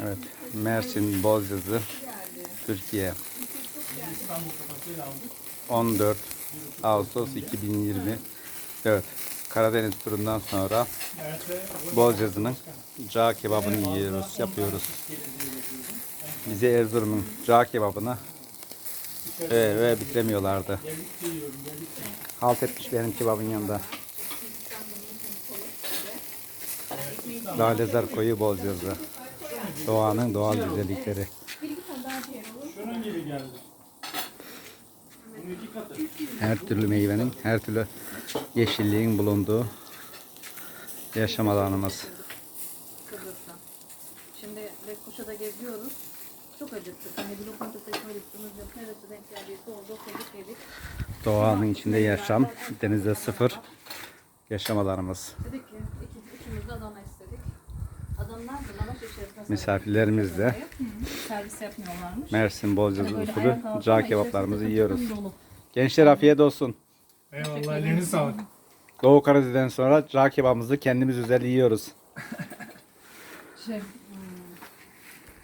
Evet. Mersin Bozcazı Türkiye 14 Ağustos 2020 Evet. Karadeniz turundan sonra Bozcazı'nın cağ kebabını yiyoruz, yapıyoruz. Bize Erzurum'un cağ kebabını ve, ve bitiremiyorlardı. Halt etmiş benim kebabın yanında. Lalezar koyu Bozcazı. Doğanın doğal güzellikleri. Şunun gibi geldi. Bunun iki katı. Her türlü meyvenin, her türlü yeşilliğin bulunduğu yaşam alanımız. Şimdi Lefkoşa'da geziyoruz. Çok acıktık. Hani bir lokanta seçme listemiz yok. Neresi denk geldiyse orada oturduk yedik. Doğanın içinde yaşam, denizde sıfır yaşam alanımız. Dedik ki iki, üçümüz de Adana Misafirlerimiz de Servis yapmıyorlarmış. Mersin Böyle usulü cağ kebaplarımızı yiyoruz. Gençler afiyet olsun. Eyvallah elinize sağlık. Doğu Karadeniz'den sonra cağ kebabımızı kendimiz özel yiyoruz. Şey,